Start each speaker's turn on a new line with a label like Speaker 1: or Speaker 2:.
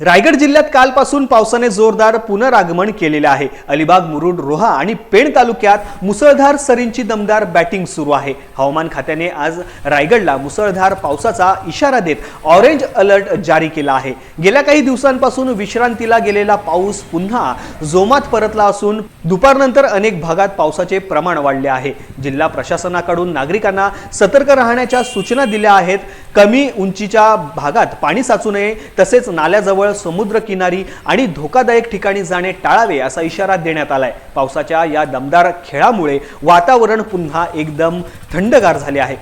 Speaker 1: रायगड जिल्ह्यात कालपासून पावसाने जोरदार पुनरागमन केलेले आहे. अलिबाग मुरुड रोहा आणि पेण तालुक्यात मुसळधार सरींची दमदार बॅटिंग सुरू आहे. हवामान खात्याने आज रायगडला मुसळधार पावसाचा इशारा देत ऑरेंज अलर्ट जारी केला आहे. गेल्या काही दिवसांपासून विश्रांतीला गेलेला पाऊस पुन्हा जोमात परतला असून दुपारनंतर अनेक भागात पावसाचे प्रमाण वाढले आहे. जिल्हा प्रशासनाकडून नागरिकांना सतर्क राहण्याच्या सूचना दिल्या आहेत. कमी उंचीच्या भागात पाणी साचू नये तसेच नाल्याजवळ समुद्रकिनारी आणि धोकादायक ठिकाणी जाणे टाळावे असा इशारा देण्यात आलाय. पावसाच्या या दमदार खेळामुळे वातावरण पुन्हा एकदम थंडगार झाले आहे.